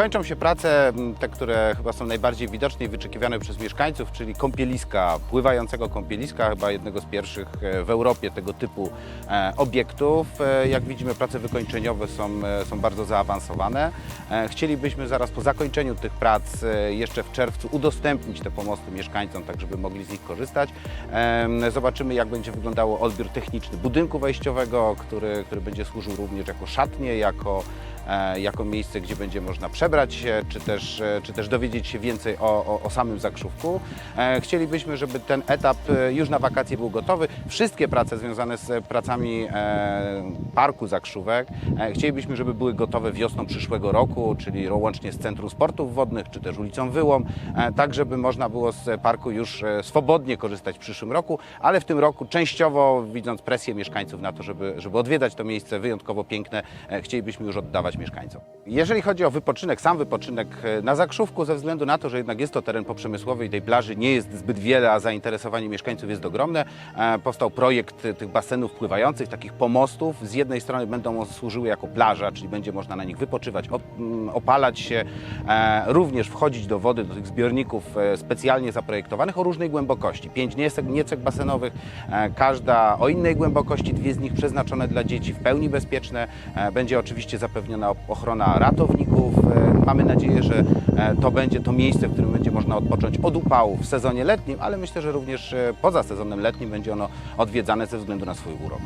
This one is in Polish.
Kończą się prace, te, które chyba są najbardziej widoczne i wyczekiwane przez mieszkańców, czyli kąpieliska, pływającego kąpieliska, chyba jednego z pierwszych e, w Europie tego typu e, obiektów. E, Jak widzimy, prace wykończeniowe są, są bardzo zaawansowane. Chcielibyśmy zaraz po zakończeniu tych prac jeszcze w czerwcu udostępnić te pomosty mieszkańcom, tak żeby mogli z nich korzystać. Zobaczymy, jak będzie wyglądało odbiór techniczny budynku wejściowego, który, który będzie służył również jako szatnie, jako jako miejsce, gdzie będzie można przebrać się, czy też, e, czy też dowiedzieć się więcej o, o, o samym Zakrzówku. E, Chcielibyśmy, żeby ten etap e, już na wakacje był gotowy. Wszystkie prace związane z pracami e, Parku Zakrzówek e, chcielibyśmy, żeby były gotowe wiosną przyszłego roku, czyli łącznie z Centrum Sportów Wodnych, czy też ulicą Wyłom, e, tak żeby można było z parku już e, swobodnie korzystać w przyszłym roku, ale w tym roku częściowo, widząc presję mieszkańców na to, żeby, żeby odwiedzać to miejsce wyjątkowo piękne, e, chcielibyśmy już oddawać mieszkańcom. Jeżeli chodzi o wypoczynek, sam wypoczynek e, na Zakrzówku, ze względu na to, że jednak jest to teren poprzemysłowy i tej plaży nie jest zbyt wiele, a zainteresowanie mieszkańców jest ogromne, e, powstał projekt e, tych basenów pływających, takich pomostów. Z jednej strony będą służyły jako plaża, czyli będzie można na nich wypoczywać, opalać się, również wchodzić do wody, do tych zbiorników specjalnie zaprojektowanych o różnej głębokości. Pięć niecek, niecek basenowych, każda o innej głębokości, dwie z nich przeznaczone dla dzieci, w pełni bezpieczne. Będzie oczywiście zapewniona ochrona ratowników. E, Mamy nadzieję, że e, to będzie to miejsce, w którym będzie można odpocząć od upału w sezonie letnim, ale myślę, że również e, poza sezonem letnim będzie ono odwiedzane ze względu na swój urok.